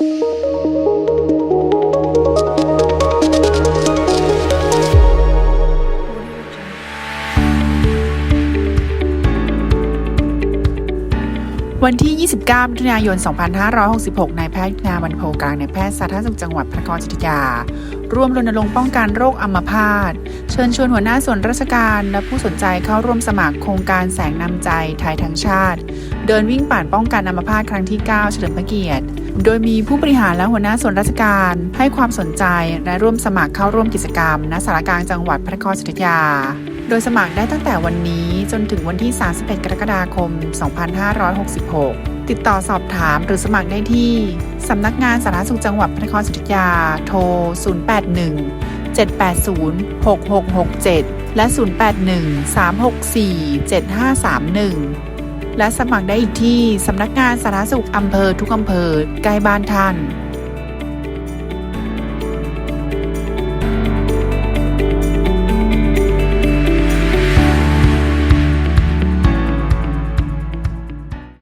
Thank you. วันที่ 29มิถุนายน 2566 นายแพทย์งาวันโพกลางในายแพทย์สาธารณสุขจังหวัดพระนครศรีอยุธยา ร่วมรณรงค์ป้องกันโรคอัมพาต เชิญชวนหัวหน้าส่วนราชการและผู้สนใจเข้าร่วมสมัครโครงการแสงนำใจไทยทั้งชาติ เดินวิ่งป่านป้องกันอัมพาตครั้งที่ 9 เฉลิมพระเกียรติ โดยมีผู้บริหารและหัวหน้าส่วนราชการให้ความสนใจและร่วมสมัครเข้าร่วมกิจกรรมณสารกลางจังหวัดพระนครศรีอยุธยา โดยสมัครได้ตั้งแต่วันนี้จนถึงวันที่ 31 กรกฎาคม 2566 ติดต่อสอบถามหรือสมัครได้ที่สำนักงานสาธารณสุขจังหวัดพระนครศรีอยุธยา โทร 081 780 6667และ 081 364 7531 และสมัครได้อีกที่ สำนักงานสาธารณสุขอำเภอทุกอำเภอใกล้บ้านท่าน